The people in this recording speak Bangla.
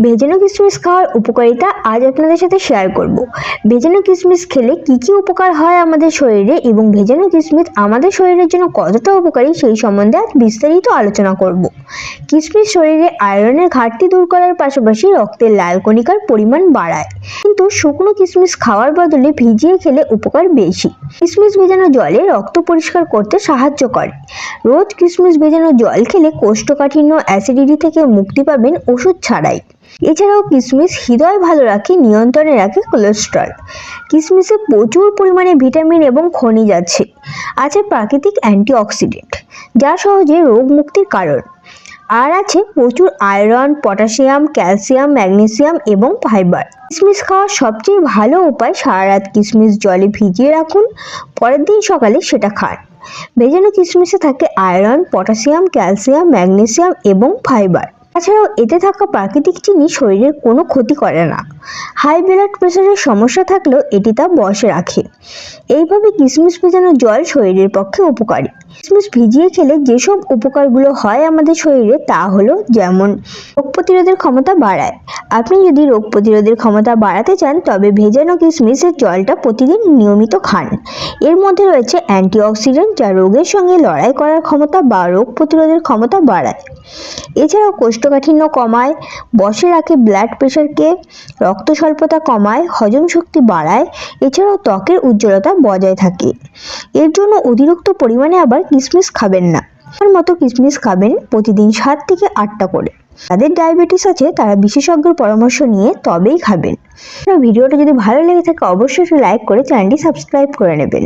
ভেজানো কিশমিশ খাওয়ার উপকারিতা আজ আপনাদের সাথে শেয়ার করব। ভেজানো কিশমিশ খেলে কি কি উপকার হয় আমাদের শরীরে এবং ভেজানো কিশমিশ আমাদের শরীরের জন্য কতটা উপকারী সেই সম্বন্ধে আজ বিস্তারিত আলোচনা করব। কিশমিশ শরীরে আয়রনের ঘাটতি দূর করার পাশাপাশি রক্তের লাল কণিকার পরিমাণ বাড়ায়। কিন্তু শুকনো কিশমিশ খাওয়ার বদলে ভিজিয়ে খেলে উপকার বেশি। কিশমিশ ভেজানো জলে রক্ত পরিষ্কার করতে সাহায্য করে। রোজ কিশমিশ ভেজানো জল খেলে কোষ্ঠকাঠিন্য অ্যাসিডিটি থেকে মুক্তি পাবেন ওষুধ ছাড়াই। এছাড়াও কিশমিশ হৃদয় ভালো রাখে, নিয়ন্ত্রণে রাখে কোলেস্ট্রল কিশমিশে প্রচুর পরিমাণে ভিটামিন এবং খনিজ আছে। আছে প্রাকৃতিক অ্যান্টিঅক্সিডেন্ট যা সহজে রোগ মুক্তির কারণ। আর আছে প্রচুর আয়রন, পটাশিয়াম, ক্যালসিয়াম, ম্যাগনেসিয়াম এবং ফাইবার। কিশমিশ খাওয়ার সবচেয়ে ভালো উপায় সারা রাত কিশমিশ জলে ভিজিয়ে রাখুন, পরের দিন সকালে সেটা খান। ভেজানো কিশমিশে থাকে আয়রন, পটাশিয়াম, ক্যালসিয়াম, ম্যাগনেসিয়াম এবং ফাইবার। তাছাড়াও এতে থাকা প্রাকৃতিক চিনি শরীরের কোনো ক্ষতি করে না। হাই ব্লাড প্রেশারের সমস্যা থাকলেও এটি তা বশে রাখে। এইভাবে কিশমিশ ভেজানো জল শরীরের পক্ষে উপকারী। কিশমিশ ভিজিয়ে খেলে যেসব উপকারগুলো হয় আমাদের শরীরে তা হলো যেমন রোগ প্রতিরোধের ক্ষমতা বাড়ায়। আপনি যদি রোগ প্রতিরোধের ক্ষমতা বাড়াতে চান, তবে ভেজানো কিশমিশের জলটা প্রতিদিন নিয়মিত খান। এর মধ্যে রয়েছে অ্যান্টিঅক্সিডেন্ট, যা রোগের সঙ্গে লড়াই করার ক্ষমতা বা রোগ প্রতিরোধের ক্ষমতা বাড়ায়। এছাড়াও কোষ্ঠকাঠিন্য কমায়, বসে রাখে ব্লাড প্রেশারকে রক্ত স্বল্পতা কমায়, হজম শক্তি বাড়ায়, এছাড়াও ত্বকের উজ্জ্বলতা বজায় থাকে। এর জন্য অতিরিক্ত পরিমাণে আবার কিশমিশ খাবেন না। আমার মতো কিশমিশ খাবেন প্রতিদিন সাত থেকে আটটা করে। যাদের ডায়াবেটিস আছে, তারা বিশেষজ্ঞের পরামর্শ নিয়ে তবেই খাবেন। ভিডিওটা যদি ভালো লেগে থাকে, অবশ্যই লাইক করে চ্যানেলটি সাবস্ক্রাইব করে নেবেন।